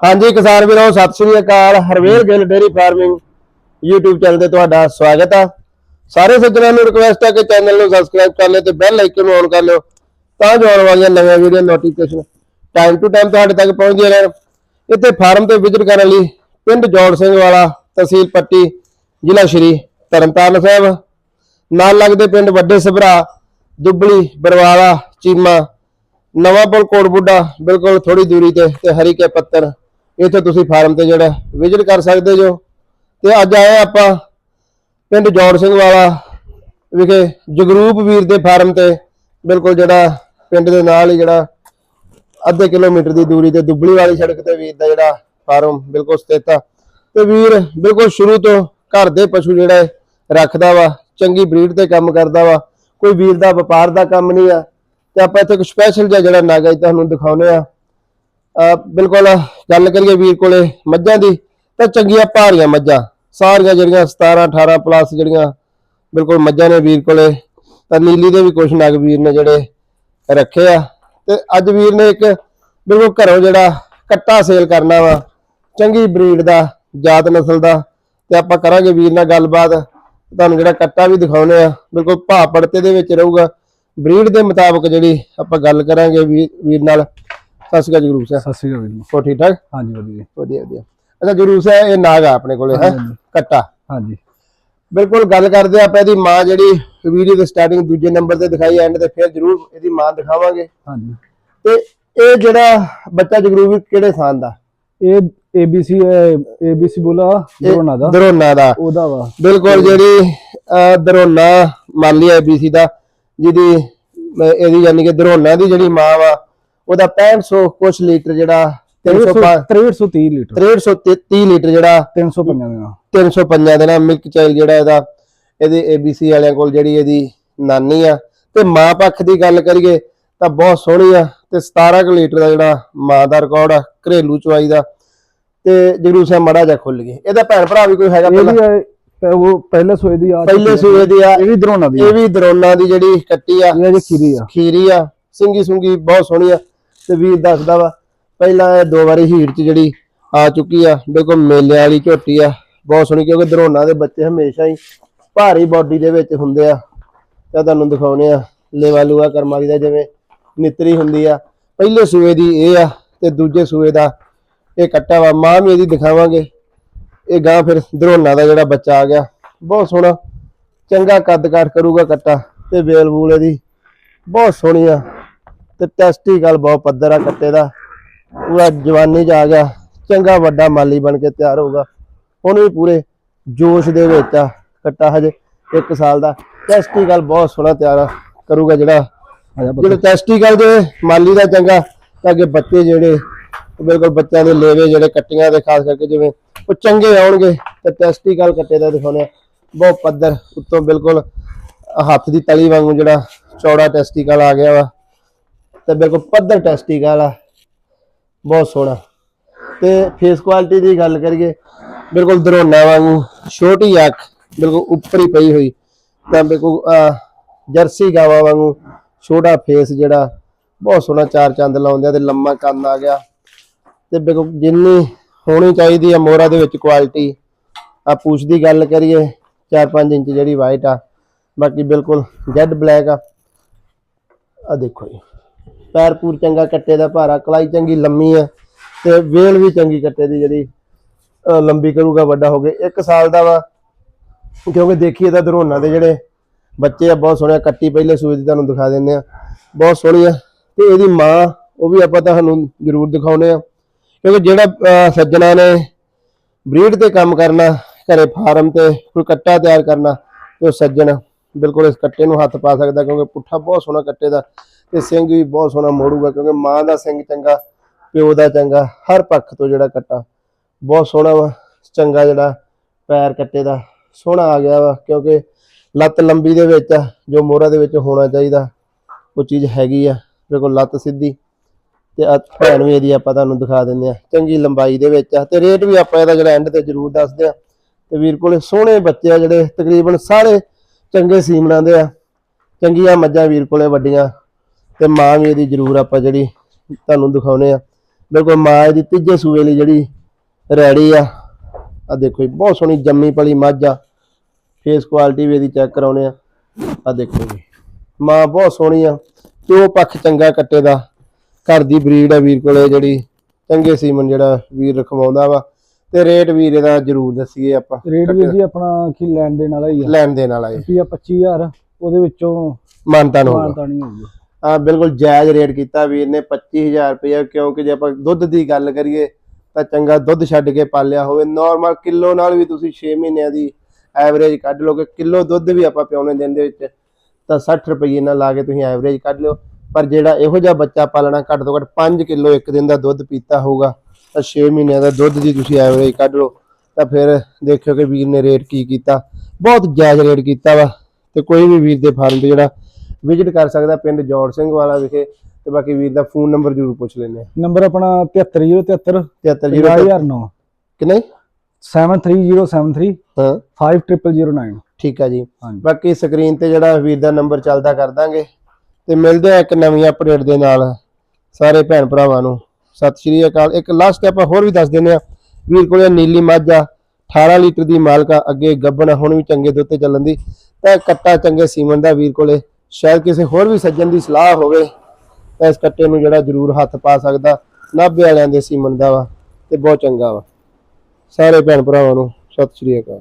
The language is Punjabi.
ਹਾਂਜੀ, ਕਿਸਾਨ ਵੀਰੋ, ਸਤਿ ਸ੍ਰੀ ਅਕਾਲ। Harvel Gill dairy farming YouTube channel ਤੇ ਤੁਹਾਡਾ ਸਵਾਗਤ ਆ। ਸਾਰੇ ਸੱਜਣਾਂ ਨੂੰ ਰਿਕੁਐਸਟ ਹੈ ਕਿ ਚੈਨਲ ਨੂੰ ਸਬਸਕ੍ਰਾਈਬ ਕਰ ਲਿਓ ਤੇ ਬੈਲ ਆਈਕਨ ਨੂੰ ਔਨ ਕਰ ਲਿਓ ਤਾਂ ਜੋ ਆਉਣ ਵਾਲੀਆਂ ਨਵੀਆਂ video notification time to time ਤੁਹਾਡੇ ਤੱਕ ਪਹੁੰਚਦੀਆਂ ਰਹਿਣ। ਇੱਥੇ ਫਾਰਮ ਤੇ ਵਿਜ਼ਿਟ ਕਰਨ ਲਈ ਪਿੰਡ ਜੋੜ ਸਿੰਘ ਵਾਲਾ ਤਹਿਸੀਲ ਪੱਟੀ, ਜ਼ਿਲ੍ਹਾ ਸ਼੍ਰੀ ਤਰਨਤਾਰਨ ਸਾਹਿਬ। ਨਾਲ ਲੱਗਦੇ ਪਿੰਡ ਵੱਡੇ ਸਭਰਾ, ਦੁੱਬਲੀ, ਬਰਵਾਲਾ, ਚੀਮਾ ਨਵਾਂ ਪੁਲ ਕੋਟ ਬੁੱਢਾ ਬਿਲਕੁਲ ਥੋੜੀ ਦੂਰੀ ਤੇ ਤੇ ਹਰੀਕੇ ਪੱਤਰ ਇੱਥੇ ਤੁਸੀਂ ਫਾਰਮ ਤੇ ਜਿਹੜਾ ਵਿਜ਼ਿਟ ਕਰ ਸਕਦੇ ਜੋ। ਤੇ ਅੱਜ ਆਏ ਆਪਾਂ ਪਿੰਡ ਜੋੜ ਸਿੰਘ ਵਾਲਾ ਵਿਖੇ ਜਗਰੂਪ ਵੀਰ ਦੇ ਫਾਰਮ ਤੇ। ਬਿਲਕੁਲ ਜਿਹੜਾ ਪਿੰਡ ਦੇ ਨਾਲ ਹੀ ਜਿਹੜਾ ਅੱਧੇ ਕਿਲੋਮੀਟਰ ਦੀ ਦੂਰੀ ਤੇ ਦੁੱਬਲੀ ਵਾਲੀ ਸੜਕ ਤੇ ਵੀਰ ਦਾ ਜਿਹੜਾ ਫਾਰਮ ਬਿਲਕੁਲ ਸਥਿਤ ਆ। ਤੇ ਵੀਰ ਬਿਲਕੁਲ ਸ਼ੁਰੂ ਤੋਂ ਘਰ ਦੇ ਪਸ਼ੂ ਜਿਹੜਾ ਰੱਖਦਾ ਵਾ, ਚੰਗੀ ਬਰੀਡ ਤੇ ਕੰਮ ਕਰਦਾ ਵਾ। ਕੋਈ ਵੀਰ ਦਾ ਵਪਾਰ ਦਾ ਕੰਮ ਨਹੀਂ ਆ। ਤੇ ਆਪਾਂ ਇੱਥੇ ਇੱਕ ਸਪੈਸ਼ਲ ਜਿਹਾ ਜਿਹੜਾ ਨਾਗਾ ਤੁਹਾਨੂੰ ਦਿਖਾਉਨੇ ਆ ਬਿਲਕੁਲ ਗੱਲ ਕਰੀਏ ਵੀਰ ਕੋਲੇ ਮੱਝਾਂ ਦੀ, ਤਾਂ ਚੰਗੀਆਂ ਭਾਰੀਆਂ ਮੱਝਾਂ, ਸਾਰੀਆਂ ਜਿਹੜੀਆਂ 17 18 ਪਲੱਸ ਜਿਹੜੀਆਂ ਬਿਲਕੁਲ ਮੱਝਾਂ ਨੇ ਵੀਰ ਕੋਲੇ, ਤਾਂ ਨੀਲੀ ਦੇ ਵੀ ਕੁਛ ਨਗ ਵੀਰ ਨੇ ਜਿਹੜੇ ਰੱਖੇ ਆ। ਤੇ ਅੱਜ ਵੀਰ ਨੇ ਇੱਕ ਬਿਲਕੁਲ ਘਰੋਂ ਜਿਹੜਾ ਕੱਟਾ ਸੇਲ ਕਰਨਾ ਵਾ, ਚੰਗੀ ਬਰੀਡ ਦਾ, ਜਾਤ ਨਸਲ ਦਾ, ਤੇ ਆਪਾਂ ਕਰਾਂਗੇ ਵੀਰ ਨਾਲ ਗੱਲਬਾਤ, ਤੁਹਾਨੂੰ ਜਿਹੜਾ ਕੱਟਾ ਵੀ ਦਿਖਾਉਨੇ ਆ, ਬਿਲਕੁਲ ਭਾਅ ਪੜਤੇ ਦੇ ਵਿੱਚ ਰਹੂਗਾ। ਬਰੀਡ ਦੇ ਮੁਤਾਬਕ ਜਿਹੜੀ ਆਪਾਂ ਗੱਲ ਕਰਾਂਗੇ ਵੀਰ ਵੀਰ ਨਾਲ। ਸਤਿ ਸ਼੍ਰੀ ਅਕਾਲ ਜਗਰੂਪ ਸਤਿ ਸ਼੍ਰੀ ਅਕਾਲ ਵੀਰ ਜੀ। ਹੋ ਠੀਕ ਠਾਕ? ਹਾਂਜੀ ਵਧੀਆ। ਵਧੀਆ ਵਧੀਆ। ਅੱਛਾ ਜਗਰੂਪ ਸਿੰਘ ਇਹ ਨਾਗ ਆ ਆਪਣੇ ਕੋਲੇ ਹੈ? ਹਾਂਜੀ। ਕੱਟਾ। ਹਾਂਜੀ। ਬਿਲਕੁਲ ਗੱਲ ਕਰਦੇ ਆਪਾਂ ਇਹਦੀ ਮਾਂ ਜਿਹੜੀ ਵੀਡੀਓ ਦੇ ਸਟਾਰਟਿੰਗ ਦੂਜੇ ਨੰਬਰ ਤੇ ਦਿਖਾਈ ਐਂਡ ਤੇ ਫਿਰ ਜਰੂਰ ਇਹਦੀ ਮਾਂ ਦਿਖਾਵਾਂਗੇ। ਹਾਂਜੀ। ਤੇ ਇਹ ਜਿਹੜਾ ਬੱਚਾ ਜਗਰੂਪ ਵੀਰ ਕਿਹੜੇ ਥਾਂ ਦਾ? ਇਹ ABC ABC ਬੋਲਾ ਦਰੋਨਾ ਦਾ। ਦਰੋਨਾ ਦਾ। ਉਹਦਾ ਵਾ। ਬਿਲਕੁਲ ਜਿਹੜੀ ਅਹ, ਦਰੋਨਾ ਮਾਲੀ ਐਬੀਸੀ ਦਾ ਜਿਹਦੀ ਅਹ, ਇਹਦੀ ਯਾਨੀ ਕਿ ਦਰੋਨਾ ਦੀ ਜਿਹੜੀ ਮਾਂ ਵਾ ਉਹਦਾ 6500 ਕੁਛ ਲੀਟਰ ਜਿਹੜਾ 305 6330 ਲੀਟਰ। 6330 ਲੀਟਰ ਜਿਹੜਾ 305 ਦੇਣਾ 305 ਦੇ ਨਾਲ। ਮਿਲਕ ਚਾਈਲ ਜਿਹੜਾ ਇਹਦਾ ਇਹਦੇ ABC ਵਾਲਿਆਂ ਕੋਲ ਜਿਹੜੀ ਇਹਦੀ ਨਾਨੀ ਆ। ਤੇ ਮਾਂ ਪੱਖ ਦੀ ਗੱਲ ਕਰੀਏ ਤਾਂ ਬਹੁਤ ਸੋਹਣੀ ਆ ਤੇ 17 ਕੁ ਲੀਟਰ ਦਾ ਜਿਹੜਾ ਮਾਂ ਦਾ ਰਿਕਾਰਡ ਆ ਘਰੇਲੂ ਚਵਾਈ ਦਾ। ਤੇ ਜਗਰੂ ਸਾਹਿਬ ਮੜਾ ਜਾ ਖੁੱਲ ਗਏ ਇਹਦਾ ਭੈਣ ਭਰਾ ਵੀ ਕੋਈ ਹੈਗਾ ਪਹਿਲਾਂ? ਉਹ ਪਹਿਲੇ ਸੋਏ ਦੀ ਆ ਪਹਿਲੇ ਸੂਏ ਦੀ ਆ। ਇਹ ਵੀ ਦਰੋਨਾ ਦੀ ਇਹ ਵੀ ਦਰੋਨਾ ਦੀ ਜਿਹੜੀ ਕੱਟੀ ਆ। ਇਹ ਖੀਰੀ ਆ। ਖੀਰੀ ਆ। ਸਿੰਗੀ ਸੁੰਗੀ ਬਹੁਤ ਸੋਹਣੀ ਆ। ਤੇ ਵੀਰ ਦੱਸਦਾ ਵਾ, ਪਹਿਲਾਂ ਇਹ ਦੋ ਵਾਰੀ ਹੀਟ ਚ ਜਿਹੜੀ ਆ ਚੁੱਕੀ ਆ ਦੇਖੋ ਮੇਲੇ ਵਾਲੀ ਝੋਟੀ ਆ, ਬਹੁਤ ਸੋਹਣੀ, ਕਿਉਂਕਿ ਦਰੋਨਾ ਦੇ ਬੱਚੇ ਹਮੇਸ਼ਾ ਹੀ ਭਾਰੀ ਬਾਡੀ ਦੇ ਵਿੱਚ ਹੁੰਦੇ ਆ। ਤਾਂ ਤੁਹਾਨੂੰ ਦਿਖਾਉਨੇ ਆ, ਲੇਵਾ ਲੂਆ ਕਰਮਾਲੀ ਦਾ ਜਿਵੇਂ ਨਿਤਰੀ ਹੁੰਦੀ ਆ। ਪਹਿਲੇ ਸੂਏ ਦੀ ਇਹ ਆ ਤੇ ਦੂਜੇ ਸੂਏ ਦਾ ਇਹ ਕੱਟਾ ਵਾ, ਮਾਂ ਵੀ ਇਹਦੀ ਦਿਖਾਵਾਂਗੇ। ਇਹ ਗਾਂ ਫਿਰ ਦਰੋਨਾ ਦਾ ਜਿਹੜਾ ਬੱਚਾ ਆ ਗਿਆ। ਬਹੁਤ ਸੋਹਣਾ, ਚੰਗਾ ਕੱਦ ਕਾਠ ਕਰੂਗਾ ਕੱਟਾ ਤੇ ਵੇਲ ਬੂਲ ਇਹਦੀ ਬਹੁਤ ਸੋਹਣੀ ਆ। ਤੇ ਟੈਸਟੀ ਗੱਲ ਬਹੁਤ ਪੱਧਰ ਆ ਕੱਟੇ ਦਾ। ਪੂਰਾ ਜਵਾਨੀ ਚ ਆ ਗਿਆ। ਚੰਗਾ ਵੱਡਾ ਮਾਲੀ ਬਣ ਕੇ ਤਿਆਰ ਹੋਊਗਾ। ਹੁਣ ਵੀ ਪੂਰੇ ਜੋਸ਼ ਦੇ ਵਿੱਚ ਆ ਕੱਟਾ ਹਜੇ 1 ਸਾਲ ਦਾ। ਟੈਸਟੀ ਗੱਲ ਬਹੁਤ ਸੋਹਣਾ ਤਿਆਰ ਆ ਕਰੂਗਾ ਜਿਹੜਾ। ਜਿਹੜੇ ਟੈਸਟੀ ਗੱਲ ਦੇ ਮਾਲੀ ਦਾ ਚੰਗਾ। ਤਾਂ ਅੱਗੇ ਬੱਚੇ ਜਿਹੜੇ ਬਿਲਕੁਲ ਬੱਚਿਆਂ ਦੇ ਲੇਵੇ ਜਿਹੜੇ ਕੱਟੀਆਂ ਦੇ ਖਾਸ ਕਰਕੇ ਜਿਵੇਂ ਉਹ ਚੰਗੇ ਆਉਣਗੇ ਤੇ ਟੈਸਟੀ ਗੱਲ ਕੱਟੇ ਦਾ ਦਿਖਾਉਣੇ। ਬਹੁਤ ਪੱਧਰ ਉੱਤੋਂ ਬਿਲਕੁਲ ਹੱਥ ਦੀ ਤਲੀ ਵਾਂਗੂ ਜਿਹੜਾ ਚੌੜਾ ਟੈਸਟੀਕਲ ਆ ਗਿਆ ਵਾ। ਤੇ ਬਿਲਕੁਲ ਪੱਧਰ ਟੈਸਟੀਕਲ ਵਾਲਾ ਬਹੁਤ ਸੋਹਣਾ। ਤੇ ਫੇਸ ਕੁਆਲਿਟੀ ਦੀ ਗੱਲ ਕਰੀਏ ਬਿਲਕੁਲ ਦਰੋਨਾ ਵਾਂਗੂ ਛੋਟੀ ਅੱਖ ਬਿਲਕੁਲ ਉੱਪਰ ਹੀ ਪਈ ਹੋਈ। ਤਾਂ ਬਿਲਕੁਲ ਜਰਸੀ ਗਾਵਾ ਵਾਂਗੂ ਛੋਟਾ ਫੇਸ ਜਿਹੜਾ, ਬਹੁਤ ਸੋਹਣਾ ਚਾਰ ਚੰਦ ਲਾਉਂਦੇ ਆ ਤੇ ਲੰਮਾ ਕੰਨ ਆ ਗਿਆ। ਤੇ ਬਿਲਕੁਲ ਜਿੰਨੀ ਹੋਣੀ ਚਾਹੀਦੀ ਆ ਮੋਰਾ ਦੇ ਵਿੱਚ ਕੁਆਲਿਟੀ ਆ ਪੂਛ ਦੀ ਗੱਲ ਕਰੀਏ 4-5 ਇੰਚ ਜਿਹੜੀ ਵਾਈਟ ਆ। ਬਾਕੀ ਬਿਲਕੁਲ ਜੈਡ ਬਲੈਕ ਆ। ਆ ਦੇਖੋ ਜੀ। ਪੈਰ ਪੂਰ ਚੰਗਾ ਕੱਟੇ ਦਾ ਭਾਰਾ ਕਲਾਈ ਚੰਗੀ ਲੰਮੀ ਆ ਤੇ ਵੇਲ ਵੀ ਚੰਗੀ ਕੱਟੇ ਦੀ ਜਿਹੜੀ ਲੰਬੀ ਕਰੂਗਾ ਵੱਡਾ ਹੋ ਗਿਆ 1 ਸਾਲ ਦਾ ਵਾ। ਕਿਉਂਕਿ ਦੇਖੀਏ ਤਾਂ ਦਰੋਨਾ ਦੇ ਜਿਹੜੇ ਬੱਚੇ ਆ ਬਹੁਤ ਸੋਹਣੇ ਕੱਟੀ ਪਹਿਲੇ ਸੂਏ ਦੀ ਤੁਹਾਨੂੰ ਦਿਖਾ ਦਿੰਦੇ ਆ। ਬਹੁਤ ਸੋਹਣੀ ਆ ਤੇ ਇਹਦੀ ਮਾਂ ਉਹ ਵੀ ਆਪਾਂ ਤੁਹਾਨੂੰ ਜ਼ਰੂਰ ਦਿਖਾਉਨੇ ਆ। ਕਿਉਂਕਿ ਜਿਹੜਾ ਅਹ, ਸੱਜਣਾ ਨੇ ਬਰੀਡ ਤੇ ਕੰਮ ਕਰਨਾ ਘਰੇ ਫਾਰਮ ਤੇ ਕੋਈ ਕੱਟਾ ਤਿਆਰ ਕਰਨਾ ਤੇ ਉਹ ਸੱਜਣ ਬਿਲਕੁਲ ਇਸ ਕੱਟੇ ਨੂੰ ਹੱਥ ਪਾ ਸਕਦਾ ਕਿਉਂਕਿ ਪੁੱਠਾ ਬਹੁਤ ਸੋਹਣਾ ਕੱਟੇ ਦਾ। ਤੇ ਸਿੰਘ ਵੀ ਬਹੁਤ ਸੋਹਣਾ ਮੋੜੂਗਾ ਕਿਉਂਕਿ ਮਾਂ ਦਾ ਸਿੰਘ ਚੰਗਾ, ਪਿਓ ਦਾ ਚੰਗਾ, ਹਰ ਪੱਖ ਤੋਂ ਜਿਹੜਾ ਕੱਟਾ। ਬਹੁਤ ਸੋਹਣਾ ਵਾ, ਚੰਗਾ ਜਿਹੜਾ ਪੈਰ ਕੱਟੇ ਦਾ, ਸੋਹਣਾ ਆ ਗਿਆ ਵਾ ਕਿਉਂਕਿ ਲੱਤ ਲੰਬੀ ਦੇ ਵਿੱਚ ਆ, ਜੋ ਮੋਹਰਾ ਦੇ ਵਿੱਚ ਹੋਣਾ ਚਾਹੀਦਾ, ਉਹ ਚੀਜ਼ ਹੈਗੀ ਆ ਬਿਲਕੁਲ ਲੱਤ ਸਿੱਧੀ। ਤੇ ਭੈਣ ਵੀ ਇਹਦੀ ਆਪਾਂ ਤੁਹਾਨੂੰ ਦਿਖਾ ਦਿੰਦੇ ਆ, ਚੰਗੀ ਲੰਬਾਈ ਦੇ ਵਿੱਚ ਆ, ਤੇ ਰੇਟ ਵੀ ਆਪਾਂ ਇਹਦਾ ਜਿਹੜਾ ਐਂਡ ਤੇ ਜ਼ਰੂਰ ਦੱਸਦੇ ਆ। ਤੇ ਵੀਰ ਕੋਲੇ ਸੋਹਣੇ ਬੱਚੇ ਆ ਜਿਹੜੇ ਤਕਰੀਬਨ ਸਾਰੇ ਚੰਗੇ ਸੀਮਣਾਂ ਦੇ ਆ, ਚੰਗੀਆਂ ਮੱਝਾਂ ਵੀਰ ਕੋਲੇ ਵੱਡੀਆਂ। ਤੇ ਮਾਂ ਵੀ ਇਹਦੀ ਜ਼ਰੂਰ ਆਪਾਂ ਜਿਹੜੀ ਤੁਹਾਨੂੰ ਦਿਖਾਉਨੇ ਆ। ਬਿਲਕੁਲ ਮਾਂ ਦੀ ਤੀਜੇ ਸੂਏ ਲਈ ਜਿਹੜੀ ਰੈਡੀ ਆ। ਆ ਦੇਖੋ ਜੀ ਬਹੁਤ ਸੋਹਣੀ ਜੰਮੀ ਪਲੀ ਮੱਝ ਆ। ਫੇਸ ਕੁਆਲਿਟੀ ਵੀ ਇਹਦੀ ਚੈੱਕ ਕਰਾਉਨੇ ਆ। ਆ ਦੇਖੋ ਜੀ ਮਾਂ ਬਹੁਤ ਸੋਹਣੀ ਆ। ਤੇ ਉਹ ਪੱਖ ਚੰਗਾ ਕੱਟੇ ਦਾ। ਘਰ ਦੀ ਬਰੀਡ ਆ ਵੀਰ ਕੋਲੇ ਜਿਹੜੀ ਚੰਗੇ ਸੀਮਨ ਜਿਹੜਾ ਵੀਰ ਰਖਵਾਉਂਦਾ ਵਾ। ਤੇ ਰੇਟ ਵੀਰ ਇਹਦਾ ਜ਼ਰੂਰ ਦੱਸੀਏ ਆਪਾਂ। ਰੇਟ ਵੀ ਜੀ ਆਪਣਾ ਕੀ ਲੈਣ ਦੇਣ ਵਾਲਾ ਹੀ ਆ। ਲੈਣ ਦੇਣ ਵਾਲਾ ਇਹ ਰੁਪਿਆ 25000 ਉਹਦੇ ਵਿੱਚੋਂ ਮਾਨਤਾ ਨਹੀਂ ਹੋਊਗਾ ਆ ਬਿਲਕੁਲ ਜਾਇਜ਼ ਰੇਟ ਕੀਤਾ ਵੀਰ ਨੇ 25000 ਰੁਪਏ ਕਿਉਂਕਿ ਜੇ ਆਪਾਂ ਦੁੱਧ ਦੀ ਗੱਲ ਕਰੀਏ ਤਾਂ ਚੰਗਾ ਦੁੱਧ ਛੱਡ ਕੇ ਪਾਲਿਆ ਹੋਵੇ। ਨਾਰਮਲ ਕਿਲੋ ਨਾਲ ਵੀ ਤੁਸੀਂ 6 ਮਹੀਨਿਆਂ ਦੀ ਐਵਰੇਜ ਕੱਢ ਲਓਗੇ। ਕਿਲੋ ਦੁੱਧ ਵੀ ਆਪਾਂ ਪਿਉਣੇ ਦਿਨ ਦੇ ਵਿੱਚ, ਤਾਂ 60 ਰੁਪਏ ਨਾਲ ਲਾ ਕੇ ਤੁਸੀਂ ਐਵਰੇਜ ਕੱਢ ਲਿਓ। ਪਰ ਜਿਹੜਾ ਇਹੋ ਜਿਹਾ ਬੱਚਾ ਪਾਲਣਾ ਘੱਟ ਤੋਂ ਘੱਟ 5 ਕਿਲੋ ਇੱਕ ਦਿਨ ਦਾ ਦੁੱਧ ਪੀਤਾ ਹੋਊਗਾ, ਤਾਂ 6 ਮਹੀਨਿਆਂ ਦਾ ਦੁੱਧ ਦੀ ਤੁਸੀਂ ਐਵਰੇਜ ਕੱਢ ਲਓ। ਤਾਂ ਫਿਰ ਦੇਖਿਓ ਕਿ ਵੀਰ ਨੇ ਰੇਟ ਕੀ ਕੀਤਾ। ਬਹੁਤ ਜਾਇਜ਼ ਰੇਟ ਕੀਤਾ ਵਾ। ਤੇ ਕੋਈ ਵੀ ਵੀਰ ਦੇ ਫਾਰਮ ਤੇ ਜਿਹੜਾ ਵਿਜ਼ਿਟ ਕਰ ਸਕਦਾ ਪਿੰਡ ਜੋੜ ਸਿੰਘ ਵਾਲਾ ਵਿਖੇ ਤੇ ਬਾਕੀ ਵੀਰ ਦਾ ਫੋਨ ਨੰਬਰ ਜ਼ਰੂਰ ਪੁੱਛ ਲੈਣੇ ਨੰਬਰ ਆਪਣਾ 73073 730 50009 ਕਿੰਨੇ 73073 ਹਾਂ। 50009 ਠੀਕ ਆ ਜੀ। ਬਾਕੀ ਸਕਰੀਨ ਤੇ ਜਿਹੜਾ ਵੀਰ ਦਾ ਨੰਬਰ ਚੱਲਦਾ ਕਰ ਦਾਂਗੇ। ਤੇ ਮਿਲਦੇ ਆ ਇੱਕ ਨਵੀਂ ਅਪਡੇਟ ਦੇ ਨਾਲ ਸਾਰੇ ਭੈਣ ਭਰਾਵਾਂ ਨੂੰ। ਸਤਿ ਸ਼੍ਰੀ ਅਕਾਲ। ਇੱਕ ਲਾਸਟ ਆਪਾਂ ਹੋਰ ਵੀ ਦੱਸ ਦਿੰਦੇ ਆ ਵੀਰ ਕੋਲੇ ਨੀਲੀ ਮੱਝ ਆ 18 ਲੀਟਰ ਦੀ ਮਾਲਕਾ ਅੱਗੇ ਗੱਬਣ ਹੁਣ ਵੀ ਚੰਗੇ ਦੁੱਧ ਤੇ ਚੱਲਣ ਦੀ। ਤਾਂ ਕੱਟਾ ਚੰਗੇ ਸੀਮਨ ਦਾ ਵੀਰ ਕੋਲੇ। ਸ਼ਾਇਦ ਕਿਸੇ ਹੋਰ ਵੀ ਸੱਜਣ ਦੀ ਸਲਾਹ ਹੋਵੇ, ਤਾਂ ਇਸ ਕੱਟੇ ਨੂੰ ਜਿਹੜਾ ਜ਼ਰੂਰ ਹੱਥ ਪਾ ਸਕਦਾ। ਨਾਭੇ ਵਾਲਿਆਂ ਦੇ ਸੀਮਨ ਦਾ ਵਾ, ਤੇ ਬਹੁਤ ਚੰਗਾ ਵਾ। ਸਾਰੇ ਭੈਣ ਭਰਾਵਾਂ ਨੂੰ ਸਤਿ ਸ਼੍ਰੀ ਅਕਾਲ।